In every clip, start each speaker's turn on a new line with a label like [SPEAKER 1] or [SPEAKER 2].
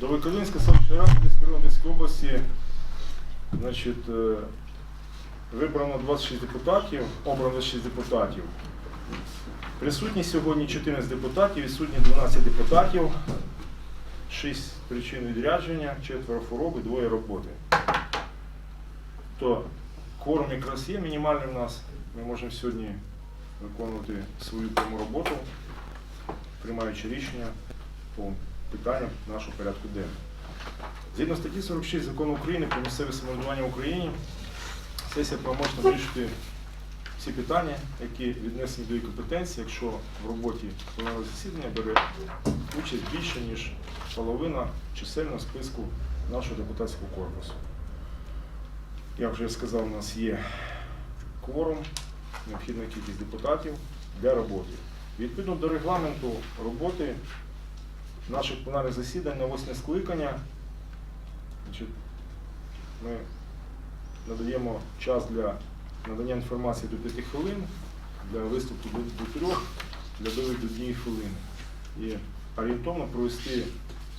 [SPEAKER 1] До Великодолинської селищної ради Одеської області значить, е, вибрано 26 депутатів, обрано 26 депутатів. Присутні сьогодні 14 депутатів, відсутні 12 депутатів, 6 причин відрядження, 4 хвороби, 2 роботи. То кворум якраз є мінімальний в нас. Ми можемо сьогодні виконувати свою пряму роботу, приймаючи рішення по питанням нашого порядку денного. Згідно статті 46 закону України про місцеве самоврядування в Україні, сесія правомочна вирішити всі питання, які віднесені до її компетенції, якщо в роботі пленарного засідання бере участь більше, ніж половина чисельного списку нашого депутатського корпусу. Як вже сказав, у нас є кворум, необхідна кількість депутатів для роботи. Відповідно до регламенту роботи наших пленарних засідань на восьме скликання, ми надаємо час для надання інформації до 5 хвилин, для виступу до, до 3, для довіді до 1 хвилини. І орієнтовно провести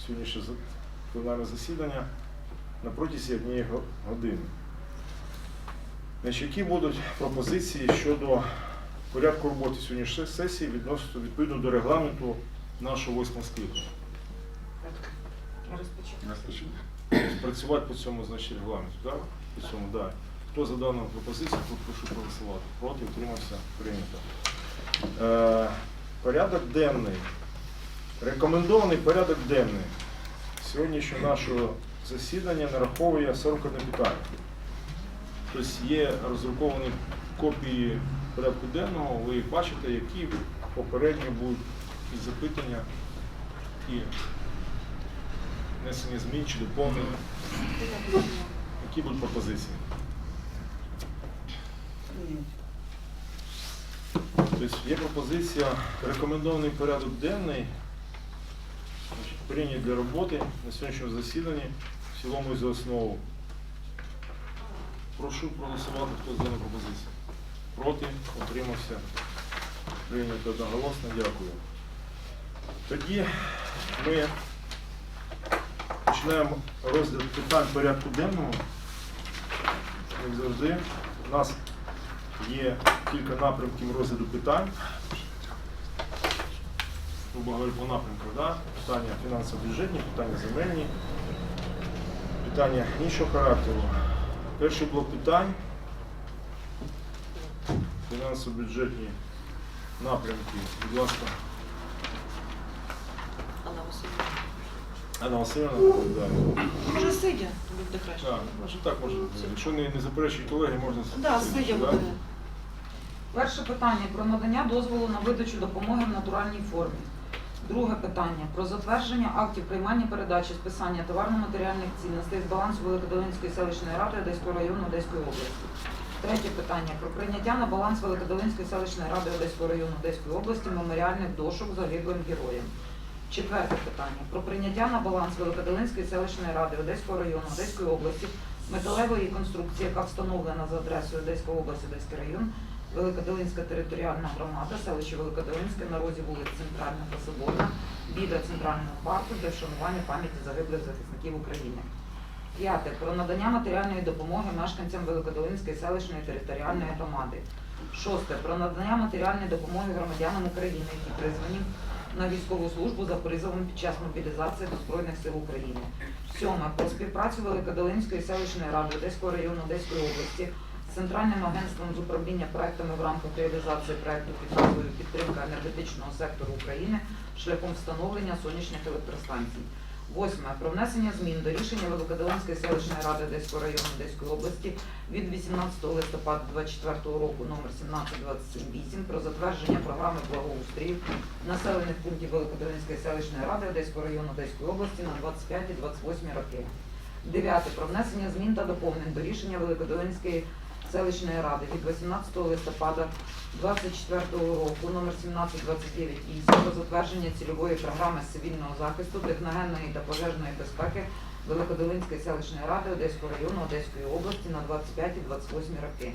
[SPEAKER 1] сьогоднішнє пленарне засідання на протязі однієї години. Значить, які будуть пропозиції щодо порядку роботи сьогоднішньої сесії відносно відповідно до регламенту нашого восьмого скликання? Працювати по цьому значить регламенту, так? По цьому, да. Хто за дану пропозицію, то прошу проголосувати. Проти, утримався, прийнято. Е, порядок денний. Рекомендований порядок денний. Сьогоднішнього нашого засідання нараховує 41 питання. Тобто є роздруковані копії порядку денного, ви їх бачите, які попередньо будуть і запитання, і внесення змін чи доповнення. Які будуть пропозиції? Тобто є пропозиція рекомендований порядок денний прийнятий для роботи на сьогоднішньому засіданні в цілому і за основу. Прошу проголосувати, хто за дану пропозицію. Проти, утримався. Прийнято одноголосно, дякую. Тоді ми починаємо розгляд питань порядку денного. Як завжди, у нас є кілька напрямків розгляду питань. Грубо говоря, по напрямках, да? питання фінансово-бюджетні, питання земельні, питання іншого характеру. Перший блок питань. Фінансово-бюджетні напрямки. Будь ласка,
[SPEAKER 2] Анна Васильівна.
[SPEAKER 1] Анна Васильівна.
[SPEAKER 2] Може сидя, буде краще.
[SPEAKER 1] Так, може так може. Якщо не, не заперечують колеги, можна
[SPEAKER 2] Да, сидя
[SPEAKER 1] да?
[SPEAKER 2] буде.
[SPEAKER 3] Перше питання про надання дозволу на видачу допомоги в натуральній формі. Друге питання про затвердження актів приймання передачі списання товарно-матеріальних цінностей з балансу Великодолинської селищної ради Одеського району Одеської області. Третє питання про прийняття на баланс Великодолинської селищної ради Одеського району Одеської області меморіальних дошок загиблим героям. Четверте питання про прийняття на баланс Великодолинської селищної ради Одеського району Одеської області металевої конструкції, яка встановлена за адресою Одеська область, Одеський район, Великодолинська територіальна громада, селище Великодолинське на розі вулиць Центральна та Соборна, біля центрального парку для вшанування пам'яті загиблих захисників України. П'яте. Про надання матеріальної допомоги мешканцям Великодолинської селищної територіальної громади. Шосте. Про надання матеріальної допомоги громадянам України, які призвані на військову службу за призовом під час мобілізації до Збройних сил України. Сьоме. Про співпрацю Великодолинської селищної ради Одеського району Одеської області з Центральним агентством з управління проектами в рамках реалізації проекту Підтримка енергетичного сектору України шляхом встановлення сонячних електростанцій. Восьме. Про внесення змін до рішення Великодолинської селищної ради Одеського району Одеської області від 18 листопада 2024 року номер 17278 про затвердження програми благоустрію населених пунктів Великодолинської селищної ради Одеського району Одеської області на 25-28 роки. Дев'яте. Про внесення змін та доповнень до рішення Великодолинської селищної ради від 18 листопада 2024 року номер 17298 про затвердження цільової програми цивільного захисту, техногенної та пожежної безпеки Великодолинської селищної ради Одеського району Одеської області на 25-28 роки.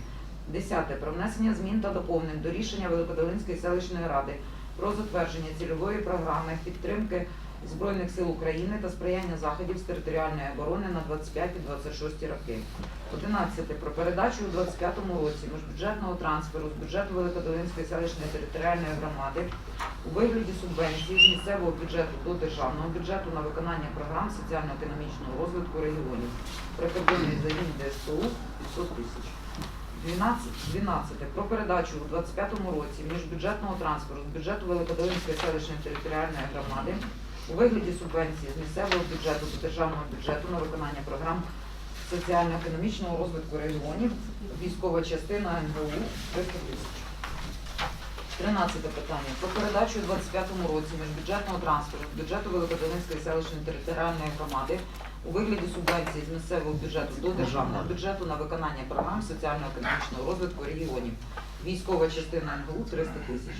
[SPEAKER 3] Десяте. Про внесення змін та доповнень до рішення Великодолинської селищної ради про затвердження цільової програми підтримки Збройних сил України та сприяння заходів з територіальної оборони на 25-26 роки. 11. Про передачу у 25 році міжбюджетного трансферу з бюджету Великодолинської селищної територіальної громади у вигляді субвенції з місцевого бюджету до державного бюджету на виконання програм соціально-економічного розвитку регіонів. Прикордонний загін ДСТУ 500 тисяч. 12, 12. Про передачу у 25 році міжбюджетного трансферу з бюджету Великодолинської селищної територіальної громади у вигляді субвенції з місцевого бюджету до державного бюджету на виконання програм соціально-економічного розвитку регіонів, військова частина НГУ 300 тисяч. 13 питання. Про передачу у 25 році міжбюджетного трансферу з бюджету Великодолинської селищної територіальної громади у вигляді субвенції з місцевого бюджету до державного бюджету на виконання програм соціально-економічного розвитку регіонів. Військова частина НГУ 300 тисяч.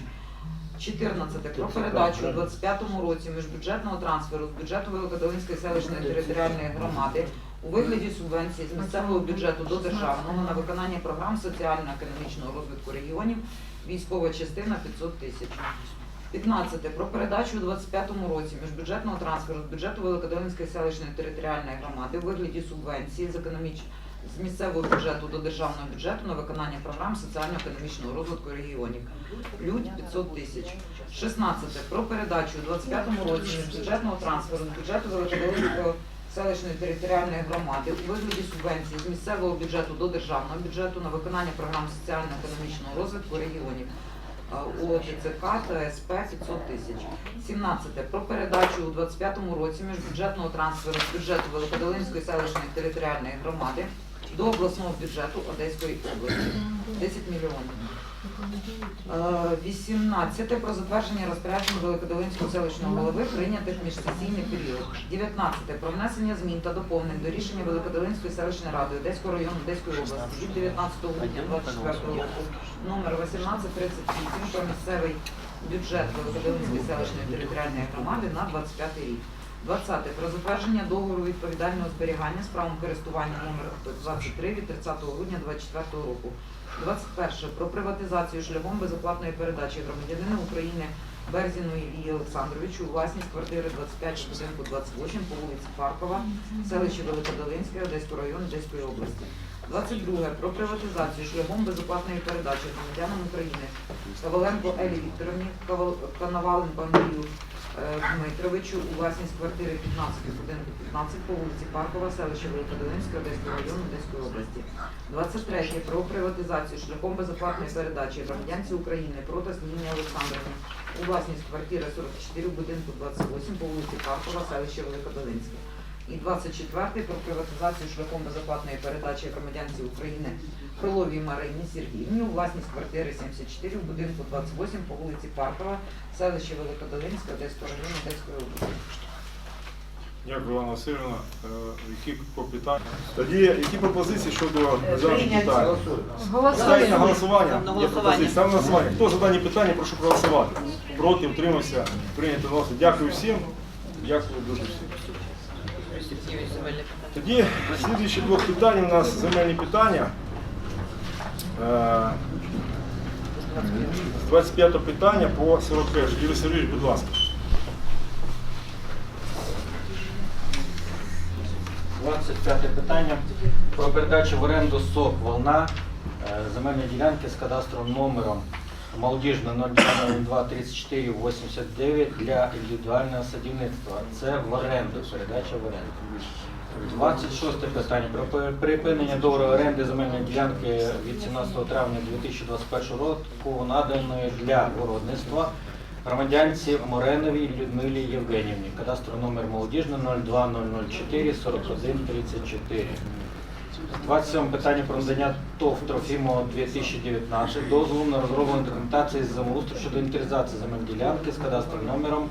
[SPEAKER 3] 14. Про передачу у 25 році міжбюджетного трансферу з бюджету Великодолинської селищної територіальної громади у вигляді субвенції з місцевого бюджету до державного на виконання програм соціально-економічного розвитку регіонів. Військова частина 500 тисяч. 15. Про передачу у 25 році міжбюджетного трансферу з бюджету Великодолинської селищної територіальної громади у вигляді субвенції з економіч... з місцевого бюджету до державного бюджету на виконання програм соціально-економічного розвитку регіонів. Людь 500 тисяч. 16. Про передачу у 25 році міжбюджетного трансферу з бюджету Великодолинської селищної територіальної громади у вигляді субвенції з місцевого бюджету до державного бюджету на виконання програм соціально-економічного розвитку регіонів. ОТЦК та СП 500 тисяч. 17. Про передачу у 25 році міжбюджетного трансферу з бюджету Великодолинської селищної територіальної громади до обласного бюджету Одеської області 10 мільйонів. Е, 18. Про затвердження розпоряджень Великодолинського селищного голови прийнятих міжсесійний період. 19. Про внесення змін та доповнень до рішення Великодолинської селищної ради Одеського району Одеської області від 19 грудня 24 року номер 1838 про місцевий бюджет Великодолинської селищної територіальної громади на 25 рік. 20. Про затвердження договору відповідального зберігання з правом користування номер 23 від 30 грудня 2024 року. 21. Про приватизацію шляхом безоплатної передачі громадянину України Берзіну Ілії Олександровичу у власність квартири 25 будинку 28 по вулиці Паркова, селищі Великодолинське, Одеського району Одеської області. 22. Про приватизацію шляхом безоплатної передачі громадянам України Коваленко Елі Вікторовні, Коноваленко Андрію Дмитровичу у власність квартири 15 будинку 15 по вулиці Паркова, селище Великодолинське, Одеського району Одеської області. 23. Про приватизацію шляхом безоплатної передачі громадянці України проти Ніні Олександровні у власність квартири 44 будинку 28 по вулиці Паркова, селище Великодолинське. І 24 про приватизацію шляхом безоплатної передачі громадянці України Криловій Марині Сергіївні у власність квартири 74 в будинку 28 по вулиці Паркова, селище Великодолинське, Одеського району Одеської області.
[SPEAKER 1] Дякую, Івана Васильівна. Е, Які попитання? Тоді які пропозиції щодо даних питань? Ставлю на голосування.
[SPEAKER 2] На голосування.
[SPEAKER 1] Голосування. Хто за дані питання, прошу проголосувати. Проти, утримався, прийняти голосу. Дякую всім. Дякую дуже всім. Тоді слідуючі блок питань у нас земельні питання. Е, 25 питання по 41. Юрій Сергійович, будь ласка.
[SPEAKER 4] 25 питання про передачу в оренду СОК Волна е, земельної ділянки з кадастровим номером молодіжна 02 34 89 для індивідуального садівництва. Це в оренду, передача в оренду. 26 питання про припинення договору оренди земельної ділянки від 17 травня 2021 року наданої для городництва громадянці Мореновій Людмилі Євгенівні. Кадастровий номер молодіжний 02004 41 34. 27 питання про надання ТОВ Трофімо 2019 дозволу на розроблення документації з землеустрою щодо інтеризації земель ділянки з кадастровим номером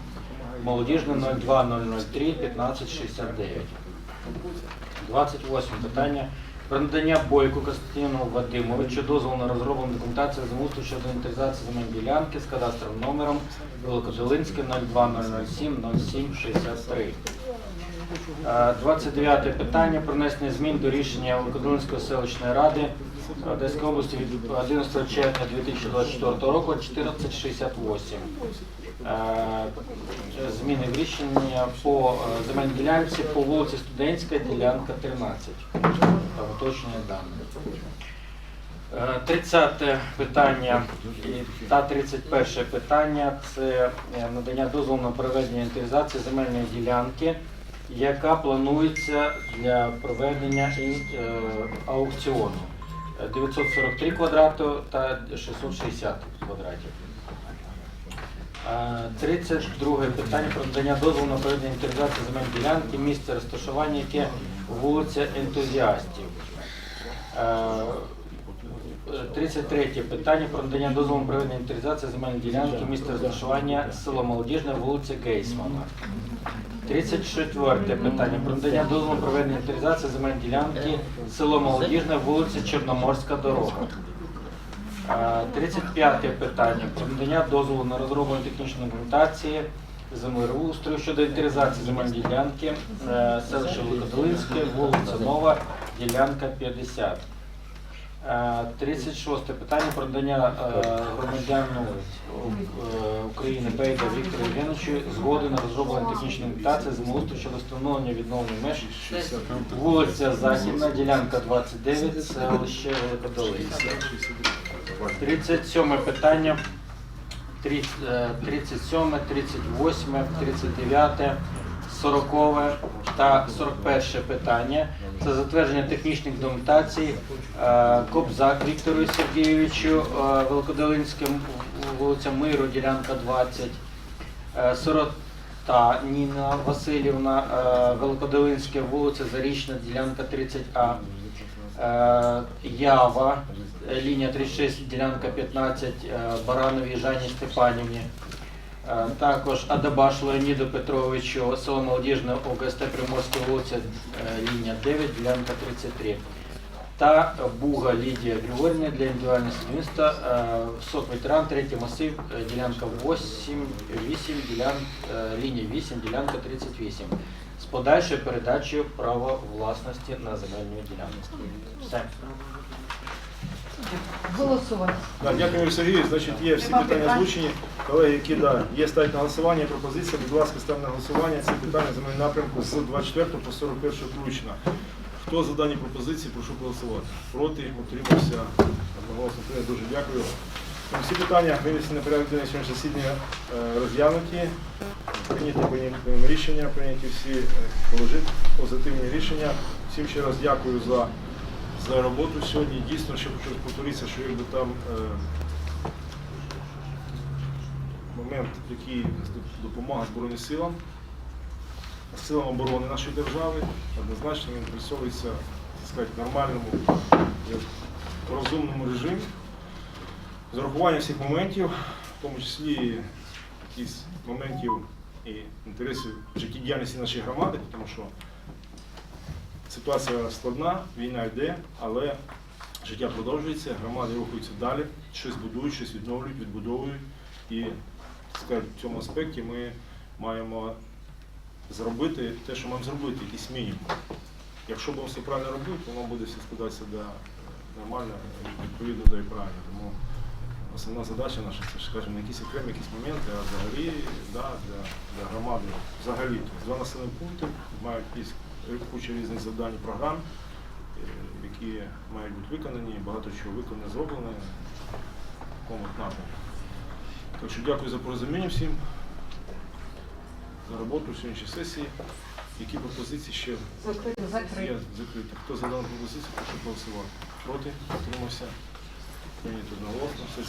[SPEAKER 4] молодіжне 02003 1569. 28 питання про надання Бойку Костянтину Вадимовичу дозволу на розроблення документації землеустрою щодо інвентаризації земель ділянки з кадастровим номером Великодолинське 02007 0763. Е, 29 питання про внесення змін до рішення Великодолинської селищної ради Одеської області від 11 червня 2024 року 1468. Е, е, зміни в рішення по е, земельній ділянці по вулиці Студентська, ділянка 13. Та уточнення даних. Е, 30 питання та 31 питання це е, надання дозволу на проведення інвентаризації земельної ділянки, яка планується для проведення е, аукціону. Е, 943 квадрату та 660 квадратів. Е, 32 питання про надання дозволу на проведення інвентаризації земельної ділянки, місце розташування, яке вулиця ентузіастів. Е, 33 питання про надання дозволу на проведення інвентаризації земельної ділянки, місце розташування, село Молодіжне, вулиця Гейсмана. 34 питання про надання дозволу проведення інвентаризації земельної ділянки, село Молодіжне, вулиця Чорноморська дорога. Е, 35 питання про надання дозволу на розроблення технічної документації землеустрою щодо інвентаризації земельної ділянки, е, селище Великодолинське, вулиця Нова, ділянка 50. Е, 36 питання про надання е, е, України Бейда Віктору Євгеновичу згоди на розроблення технічної документації землеустрою щодо встановлення відновлення меж Вулиця Західна, ділянка 29, селище Великодолинське. 37 питання. Трі- е, 37, 38, 39, 40 та 41 питання. Це затвердження технічних документацій е, Кобзак Віктору Сергійовичу, е, вулиця Миру, ділянка 20, е, Сирота Ніна Васильівна, Великодолинське, вулиця Зарічна, ділянка 30А. Е, Ява, лінія 36, ділянка 15, е, Барановій Жанні Степанівні. Е, Також Адабаш Леоніду Петровичу, село Молодіжне, ОГСТ Приморська вулиця, лінія 9, ділянка 33. Та Буга Лідія Григорівна для індивідуального е, СОК ветеран, третій масив, ділянка 8, 8 ділян, лінія 8, ділянка 38. З подальшою передачею права власності на земельну ділянку. Все.
[SPEAKER 3] Голосувати.
[SPEAKER 1] Дякую, Юрій Сергійович. Значить, є всі
[SPEAKER 3] Нема
[SPEAKER 1] питання
[SPEAKER 3] питань?
[SPEAKER 1] озвучені. Колеги, які да, є ставить на голосування, пропозиція, будь ласка, ставте на голосування ці питання земельного напрямку з 24 по 41 включно. Хто за дані пропозиції, прошу голосувати. Проти, утримався. Одноголосно прийнято. Дуже дякую. Всі питання винесені на порядок денний сьогоднішнього засідання е, розглянуті. Прийняті рішення, прийняті всі е, положи- позитивні рішення. Всім ще раз дякую за за роботу сьогодні. Дійсно, ще хочу повторитися, що якби там е, момент, який допомога Збройним силам, силам оборони нашої держави, однозначно він присовується в нормальному, розумному режимі, з урахуванням всіх моментів, в тому числі якісь моментів і інтересів життєдіяльності нашої громади, тому що Ситуація складна, війна йде, але життя продовжується, громади рухаються далі, щось будують, щось відновлюють, відбудовують. І сказати, в цьому аспекті ми маємо зробити те, що маємо зробити, якийсь мінімум. Якщо будемо все правильно робити, воно буде все складатися да, нормально, відповідно да, і правильно. Основна задача наша це скажімо, якісь окремі якісь моменти, а взагалі да, для, для громади. Взагалі, тобто, два населені пункти мають якісь куча різних завдань програм, е, які мають бути виконані, багато чого виконано, зроблено в такому напрямку. Так що дякую за порозуміння всім, за роботу сьогоднішньої сесії. Які пропозиції ще закриті? Хто за дану пропозицію, прошу голосувати. Проти? Утримався? Прийнято одноголосно. Сесія